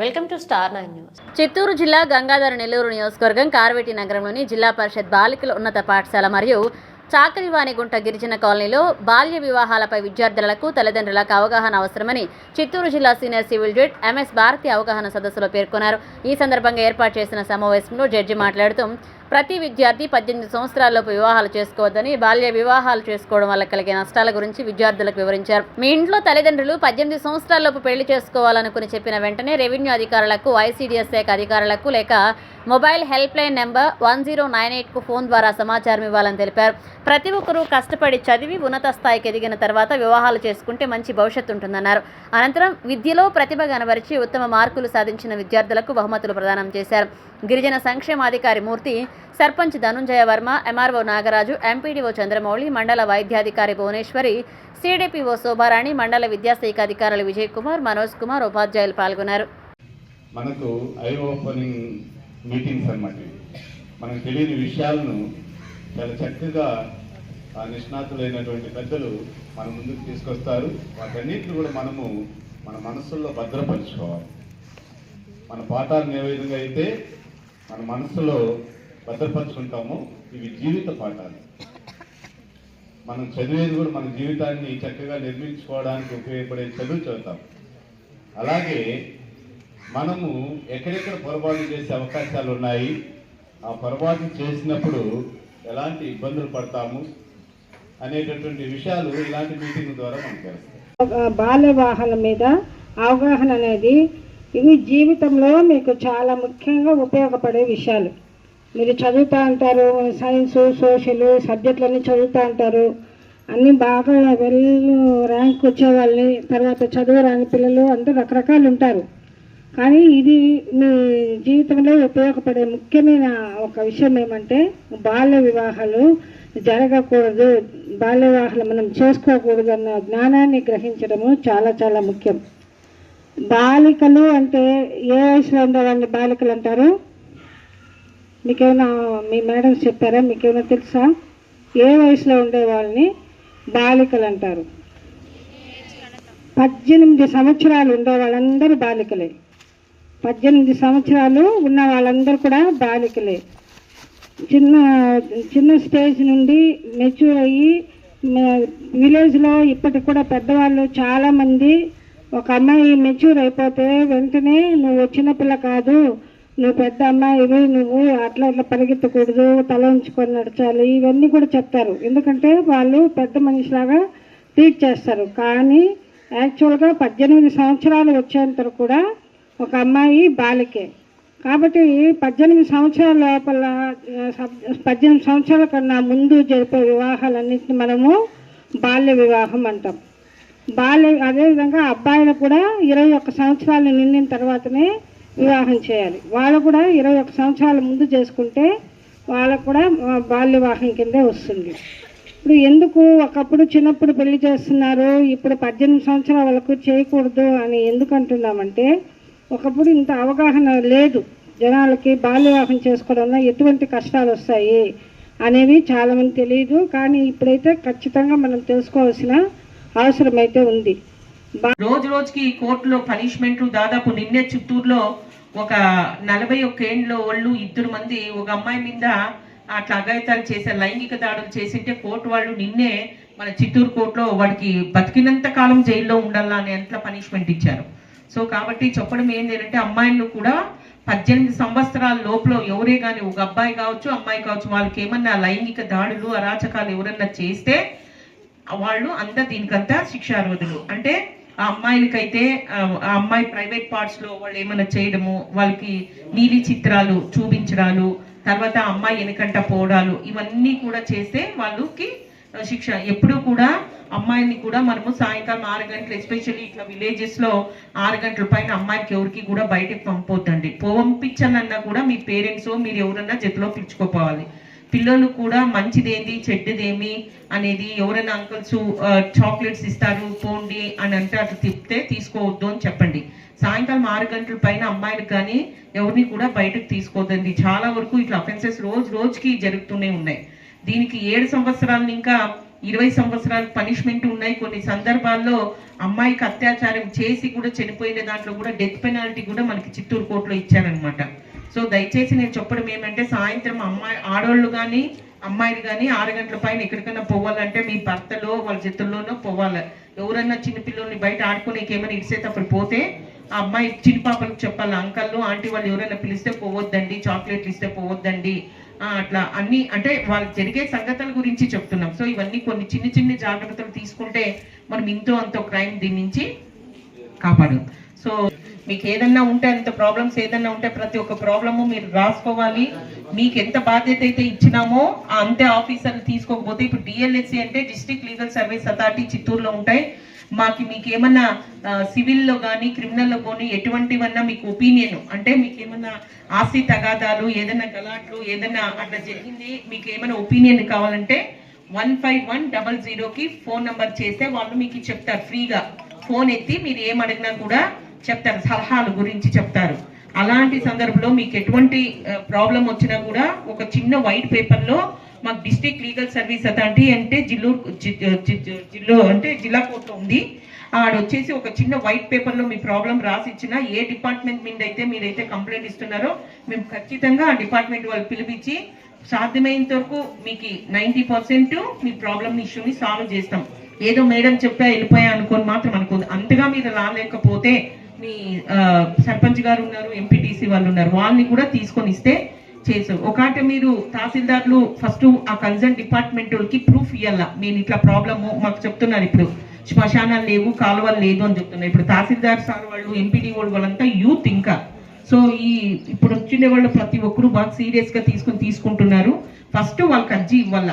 Welcome to star nine news. Chittoor జిల్లా గంగాధర నెల్లూరు నియోజకవర్గం కార్వేటి నగరంలోని జిల్లా పరిషత్ బాలికల ఉన్నత పాఠశాల మరియు చాకరివాణిగుంట గిరిజన కాలనీలో బాల్య వివాహాలపై విద్యార్థులకు తల్లిదండ్రులకు అవగాహన అవసరమని చిత్తూరు జిల్లా senior civil judge M S Bharathi అవగాహన సదస్సులో పేర్కొన్నారు. ఈ సందర్భంగా ఏర్పాటు చేసిన సమావేశంలో జడ్జి మాట్లాడుతూ ప్రతి విద్యార్థి పద్దెనిమిది సంవత్సరాలలోపు వివాహాలు చేసుకోవద్దని బాల్య వివాహాలు చేసుకోవడం వల్ల కలిగే నష్టాల గురించి విద్యార్థులకు వివరించారు. మీ ఇంట్లో తల్లిదండ్రులు పద్దెనిమిది సంవత్సరాలలోపు పెళ్ళి చేసుకోవాలనుకుని చెప్పిన వెంటనే రెవెన్యూ అధికారులకు ఐసీడీఎస్ శాఖ అధికారులకు లేక mobile help line number one zero nine ఎయిట్కు phone ద్వారా సమాచారం ఇవ్వాలని తెలిపారు. ప్రతి ఒక్కరూ కష్టపడి చదివి ఉన్నత స్థాయికి ఎదిగిన తర్వాత వివాహాలు చేసుకుంటే మంచి భవిష్యత్తు ఉంటుందన్నారు. అనంతరం విద్యలో ప్రతిభ కనబరిచి ఉత్తమ మార్కులు సాధించిన విద్యార్థులకు బహుమతులు ప్రదానం చేశారు. గిరిజన సంక్షేమాధికారి మూర్తి సర్పంచ్ ధనుంజయ వర్మ ఎంఆర్ఓ నాగరాజు ఎంపీడీఓ చంద్రమౌళి మండల వైద్యాధికారి భువనేశ్వరి సిడిపిఓ శోభారాణి మండల విద్యాశాఖ అధికారులు విజయ్ కుమార్ మనోజ్ కుమార్ ఉపాధ్యాయులు పాల్గొన్నారు. మనకు ఐ ఓపెనింగ్ మీటింగ్స్ అన్నమాట మనకు తెలియని విషయాలను చాలా చక్కగా ఆ నిష్ణాతులైనటువంటి పెద్దలు మన ముందుకు తీసుకొస్తారు. వాటన్నింటిని కూడా మనము మన మనసుల్లో భద్రపరుచుకోవాలి. మన పాఠాలను ఏ విధంగా అయితే మన మనసులో భద్రపరుచుకుంటామో ఇవి జీవిత పాఠాలు. మనం చదివేది కూడా మన జీవితాన్ని చక్కగా నిర్మించుకోవడానికి ఉపయోగపడే చదువు చదువుతాం. అలాగే మనము ఎక్కడెక్కడ పొరపాటు చేసే అవకాశాలు ఉన్నాయి ఆ పొరపాటు చేసినప్పుడు ఎలాంటి ఇబ్బందులు పడతాము అనేటటువంటి విషయాలు ఇలాంటి మీటింగ్ ద్వారా మనకు తెలుస్తాయి. బాల్య వాహనం మీద అవగాహన అనేది ఇవి జీవితంలో మీకు చాలా ముఖ్యంగా ఉపయోగపడే విషయాలు. మీరు చదువుతూ ఉంటారు సైన్స్ సోషల్ సబ్జెక్టులన్నీ చదువుతూ ఉంటారు. అన్నీ బాగా వెల్ ర్యాంక్ వచ్చేవాళ్ళని తర్వాత చదువు రాని పిల్లలు అందరూ రకరకాలు ఉంటారు. కానీ ఇది మీ జీవితంలో ఉపయోగపడే ముఖ్యమైన ఒక విషయం ఏమంటే బాల్య వివాహాలు జరగకూడదు బాల్య వివాహాలు మనం చేసుకోకూడదు అన్న జ్ఞానాన్ని గ్రహించడము చాలా చాలా ముఖ్యం. బాలికలు అంటే ఏ వయసులో ఉండే వాళ్ళని బాలికలు అంటారు? మీకేమైనా మీ మేడం చెప్పారా? మీకేమైనా తెలుసా? ఏ వయసులో ఉండే వాళ్ళని బాలికలు అంటారు? పద్దెనిమిది సంవత్సరాలు ఉండే వాళ్ళందరూ బాలికలే. పద్దెనిమిది సంవత్సరాలు ఉన్న వాళ్ళందరూ కూడా బాలికలే. చిన్న చిన్న స్టేజ్ నుండి మెచ్యూర్ అయ్యి విలేజ్లో ఇప్పటికి కూడా పెద్దవాళ్ళు చాలామంది ఒక అమ్మాయి మెచ్యూర్ అయిపోతే వెంటనే నువ్వు వచ్చిన పిల్ల కాదు. నువ్వు పెద్ద అమ్మాయివి నువ్వు అట్లా ఇట్లా పరిగెత్తకూడదు. తల ఉంచుకొని నడచాలి. ఇవన్నీ కూడా చెప్తారు. ఎందుకంటే వాళ్ళు పెద్ద మనిషిలాగా ట్రీట్ చేస్తారు. కానీ యాక్చువల్గా పద్దెనిమిది సంవత్సరాలు వచ్చేంత కూడా ఒక అమ్మాయి బాలికే. కాబట్టి పద్దెనిమిది సంవత్సరాల లోపల పద్దెనిమిది సంవత్సరాల కన్నా ముందు జరిపే వివాహాలన్నింటినీ మనము బాల్య వివాహం అంటాం. బాల్య అదేవిధంగా అబ్బాయిలు కూడా ఇరవై ఒక్క సంవత్సరాలు నిండిన తర్వాతనే వివాహం చేయాలి. వాళ్ళు కూడా ఇరవై ఒక్క సంవత్సరాల ముందు చేసుకుంటే వాళ్ళకు కూడా బాల్య వివాహం కిందే వస్తుంది. ఇప్పుడు ఎందుకు ఒకప్పుడు చిన్నప్పుడు పెళ్ళి చేస్తున్నారు ఇప్పుడు పద్దెనిమిది సంవత్సరాల వరకు చేయకూడదు అని ఎందుకు అంటున్నామంటే ఒకప్పుడు ఇంత అవగాహన లేదు. జనాలకి బాల్య వివాహం చేసుకోవడంలో ఎటువంటి కష్టాలు వస్తాయి అనేవి చాలామంది తెలియదు. కానీ ఇప్పుడైతే ఖచ్చితంగా మనం తెలుసుకోవాల్సిన అవసరం అయితే ఉంది రోజు రోజుకి కోర్టులో పనిష్మెంట్ దాదాపు నిన్నే చిత్తూరులో ఒక నలభై ఒక్క ఏండ్లో వాళ్ళు ఇద్దరు మంది ఒక అమ్మాయి మీద అట్లా అగాయితాలు చేసే లైంగిక దాడులు చేసింటే కోర్టు వాళ్ళు నిన్నే మన చిత్తూరు కోర్టులో వాడికి బతికినంత కాలం జైల్లో ఉండాలా అని ఎంత పనిష్మెంట్ ఇచ్చారు. సో కాబట్టి చెప్పడం ఏంది అంటే అమ్మాయిలు కూడా పద్దెనిమిది సంవత్సరాల లోపల ఎవరే కానీ ఒక అబ్బాయి కావచ్చు అమ్మాయి కావచ్చు వాళ్ళకి ఏమన్నా లైంగిక దాడులు అరాచకాలు ఎవరన్నా చేస్తే వాళ్ళు అంతా దీనికంతా శిక్షారోధులు. అంటే ఆ అమ్మాయిలకైతే ఆ అమ్మాయి ప్రైవేట్ పార్ట్స్లో వాళ్ళు ఏమైనా చేయడము వాళ్ళకి నీలి చిత్రాలు చూపించడాలు తర్వాత ఆ అమ్మాయి వెనకంట పోవడాలు ఇవన్నీ కూడా చేస్తే వాళ్ళకి శిక్ష. ఎప్పుడూ కూడా అమ్మాయిని కూడా మనము సాయంకాలం ఆరు గంటలు ఎస్పెషల్లీ ఇట్లా విలేజెస్లో ఆరు గంటల పైన అమ్మాయికి ఎవరికి కూడా బయటకు పంపొద్దండి. పంపించనన్నా కూడా మీ పేరెంట్స్ మీరు ఎవరన్నా జతలో పిలుచుకోపోవాలి. పిల్లలు కూడా మంచిదేంది చెడ్డదేమి అనేది ఎవరైనా అంకుల్స్ చాక్లెట్స్ ఇస్తారు పోండి అని అంటే అట్లా తిప్పితే తీసుకోవద్దు అని చెప్పండి. సాయంకాలం ఆరు గంటల పైన అమ్మాయిలకు కానీ ఎవరిని కూడా బయటకు తీసుకోవద్దండి. చాలా వరకు ఇట్లా అఫెన్సెస్ రోజు రోజుకి జరుగుతూనే ఉన్నాయి. దీనికి ఏడు సంవత్సరాలు ఇంకా ఇరవై సంవత్సరాలు పనిష్మెంట్ ఉన్నాయి. కొన్ని సందర్భాల్లో అమ్మాయికి అత్యాచారం చేసి కూడా చనిపోయిన దాంట్లో కూడా డెత్ పెనాల్టీ కూడా మనకి చిత్తూరు కోర్టులో ఇచ్చారనమాట సో దయచేసి నేను చెప్పడం ఏమంటే సాయంత్రం అమ్మాయి ఆడవాళ్ళు కానీ అమ్మాయిలు కానీ ఆరు గంటల పైన ఎక్కడికైనా పోవాలంటే మీ భర్తలో వాళ్ళ చేతుల్లోనో పోవాలి. ఎవరన్నా చిన్నపిల్లల్ని బయట ఆడుకునేకి ఏమైనా ఇడిసేటప్పుడు పోతే ఆ అమ్మాయి చిన్న పాపలకు చెప్పాలి. అంకల్లో ఆంటీ వాళ్ళు ఎవరైనా పిలిస్తే పోవద్దండి చాక్లెట్లు ఇస్తే పోవద్దండి. అట్లా అన్ని అంటే వాళ్ళు జరిగే సంగతుల గురించి చెప్తున్నాం. సో ఇవన్నీ కొన్ని చిన్న చిన్న జాగ్రత్తలు తీసుకుంటే మనం ఇంతో అంతో క్రైమ్ దీని నుంచి కాపాడు సో మీకు ఏదన్నా ఉంటే అంత ప్రాబ్లమ్స్ ఏదన్నా ఉంటే ప్రతి ఒక్క ప్రాబ్లము మీరు రాసుకోవాలి. మీకు ఎంత బాధ్యత అయితే ఇచ్చినామో అంతే ఆఫీసర్లు తీసుకోకపోతే ఇప్పుడు డిఎల్ఎస్సి అంటే డిస్ట్రిక్ట్ లీగల్ సర్వీస్ అథారిటీ చిత్తూరులో ఉంటాయి. మాకు మీకు ఏమన్నా సివిల్లో కానీ క్రిమినల్లో కానీ ఎటువంటివన్నా మీకు ఒపీనియన్ అంటే మీకు ఏమన్నా ఆస్తి తగాదాలు ఏదైనా గలాట్లు ఏదైనా అట్లా జరిగింది మీకు ఏమైనా ఒపీనియన్ కావాలంటే వన్ ఫైవ్ వన్ డబల్ జీరోకి ఫోన్ నెంబర్ చేస్తే వాళ్ళు మీకు చెప్తారు ఫ్రీగా. ఫోన్ ఎత్తి మీరు ఏం అడిగినా కూడా చెప్తారు సలహాలు గురించి చెప్తారు. అలాంటి సందర్భంలో మీకు ఎటువంటి ప్రాబ్లం వచ్చినా కూడా ఒక చిన్న వైట్ పేపర్లో మాకు డిస్ట్రిక్ట్ లీగల్ సర్వీస్ అథారిటీ అంటే జిల్లూరు జి- జిల్లు అంటే జిల్లా కోర్టు ఉంది. ఆడ వచ్చేసి ఒక చిన్న వైట్ పేపర్లో మీ ప్రాబ్లం రాసి ఇచ్చిన ఏ డిపార్ట్మెంట్ మీద అయితే మీరైతే కంప్లైంట్ ఇస్తున్నారో మేము ఖచ్చితంగా ఆ డిపార్ట్మెంట్ వాళ్ళు పిలిపించి సాధ్యమైనంత వరకు మీకు నైంటీ పర్సెంట్ మీ ప్రాబ్లం ఇష్యూని సాల్వ్ చేస్తాం. ఏదో మేడం చెప్పా వెళ్ళిపోయా అనుకోని మాత్రం అనుకోదు అంతగా మీరు రాలేకపోతే మీ సర్పంచ్ గారు ఉన్నారు ఎంపీటీసీ వాళ్ళు ఉన్నారు వాళ్ళని కూడా తీసుకొని ఇస్తే చేసాం ఒకటి మీరు తహసీల్దార్లు ఫస్ట్ ఆ కన్సర్న్ డిపార్ట్మెంట్ వాళ్ళకి ప్రూఫ్ ఇవ్వాల నేను ఇట్లా ప్రాబ్లము మాకు చెప్తున్నారు ఇప్పుడు. శ్మశానాలు లేవు కాలువలు లేదు అని చెప్తున్నారు. ఇప్పుడు తహసీల్దార్ సార్ వాళ్ళు ఎంపీడీ వాళ్ళంతా యూత్ ఇంకా. సో ఈ ఇప్పుడు వచ్చిన వాళ్ళు ప్రతి ఒక్కరు బాగా సీరియస్గా తీసుకుని తీసుకొని తీసుకుంటున్నారు. ఫస్ట్ వాళ్ళకి అర్జీ ఇవ్వాల?